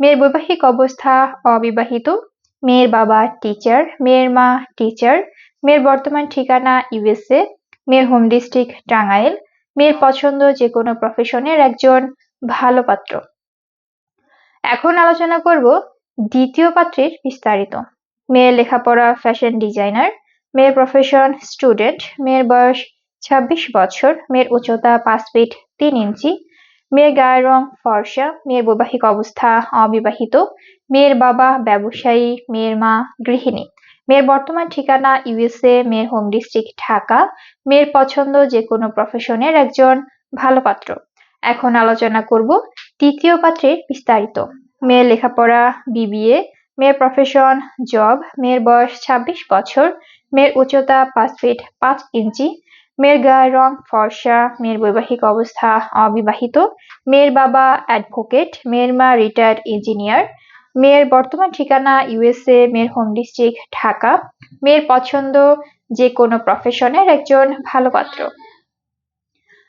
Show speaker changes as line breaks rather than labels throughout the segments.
মেয়ের বৈবাহিক অবস্থা অবিবাহিত, মেয়ের বাবা টিচার মেয়ের মা টিচার মেয়ের বর্তমান ঠিকানা ইউএসএ মেয়ের হোম ডিস্ট্রিক্ট টাঙ্গাইল, মেয়ের পছন্দ যে কোনো প্রফেশনের একজন ভালো পাত্র। এখন আলোচনা করব দ্বিতীয় পাত্রের বিস্তারিত। মেয়ের লেখাপড়া ফ্যাশন ডিজাইনার মেয়ের প্রফেশন স্টুডেন্ট মেয়ের বয়স ছাব্বিশ বছর, মেয়ের উচ্চতা পাঁচ ফিট তিন ইঞ্চি মেয়ের গায়ের রং ফর্সা, মেয়ের বৈবাহিক অবস্থা অবিবাহিত, মেয়ের বাবা ব্যবসায়ী, মেয়ের মা গৃহিণী। মেয়ের বর্তমান ঠিকানা ইউএসএ মেয়ের হোম ডিস্ট্রিক্ট ঢাকা, মেয়ের পছন্দ যে কোনো প্রফেশনের একজন ভালো পাত্র। এখন আলোচনা করব তৃতীয় পাত্রের বিস্তারিত। মেয়ের লেখাপড়া, বিবিএ, মেয়ের প্রফেশন জব মেয়ের বয়স ২৬ বছর, মেয়ের উচ্চতা পাঁচ ফিট পাঁচ ইঞ্চি মেয়ের গায়ের রং ফর্সা, মেয়ের বৈবাহিক অবস্থা অবিবাহিত, মেয়ের বাবা অ্যাডভোকেট মেয়ের মা রিটায়ার্ড ইঞ্জিনিয়ার মেয়ের বর্তমান ঠিকানা ইউএসএ মেয়ের হোম ডিস্ট্রিক্ট ঢাকা, মেয়ের পছন্দ যে কোনো প্রফেশনের একজন ভালো পাত্র।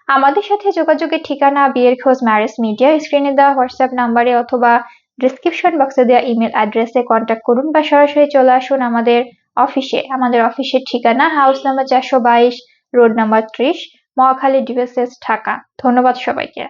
আমাদের সাথে যোগাযোগের ঠিকানা বিয়ের খোঁজ ম্যারেজ মিডিয়া স্ক্রিনে দেওয়া হোয়াটসঅ্যাপ নাম্বারে অথবা ডিসক্রিপশন বক্সে দেওয়া ইমেল অ্যাড্রেসে কন্ট্যাক্ট করুন বা সরাসরি চলে আসুন আমাদের অফিসে আমাদের অফিসের ঠিকানা হাউস নাম্বার চারশো বাইশ রোড নাম্বার ত্রিশ মহাখালী ডিভিএসএস ঢাকা। ধন্যবাদ সবাইকে।